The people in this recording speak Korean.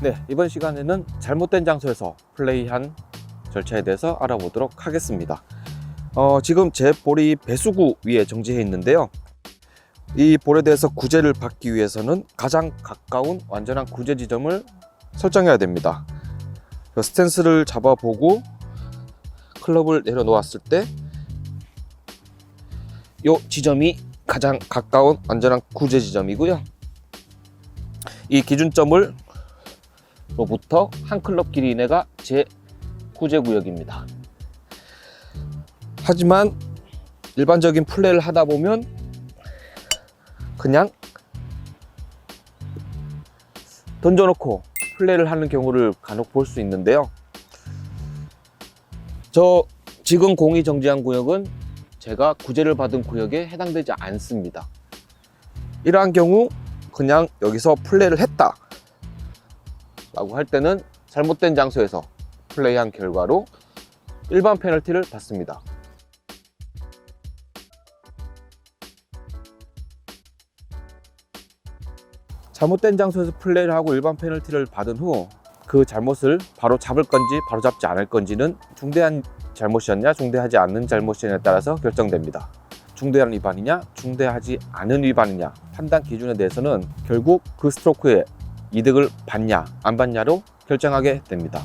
네, 이번 시간에는 잘못된 장소에서 플레이한 절차에 대해서 알아보도록 하겠습니다. 어, 지금 제 볼이 배수구 위에 정지해 있는데요. 이 볼에 대해서 구제를 받기 위해서는 가장 가까운 완전한 구제 지점을 설정해야 됩니다. 그 스탠스를 잡아보고 클럽을 내려놓았을 때 이 지점이 가장 가까운 완전한 구제 지점이고요. 이 기준점을 로부터 한 클럽 길이 이내가 제 구제 구역입니다. 하지만 일반적인 플레이를 하다 보면 그냥 던져놓고 플레이를 하는 경우를 간혹 볼 수 있는데요. 저 지금 공이 정지한 구역은 제가 구제를 받은 구역에 해당되지 않습니다. 이러한 경우 그냥 여기서 플레이를 했다 라고 할 때는 잘못된 장소에서 플레이한 결과로 일반 페널티를 받습니다. 잘못된 장소에서 플레이를 하고 일반 페널티를 받은 후 그 잘못을 바로 잡을 건지 바로 잡지 않을 건지는 중대한 잘못이었냐 중대하지 않는 잘못이냐에 따라서 결정됩니다. 중대한 위반이냐 중대하지 않은 위반이냐 판단 기준에 대해서는 결국 그 스트로크의 이득을 받냐 안 받냐로 결정하게 됩니다.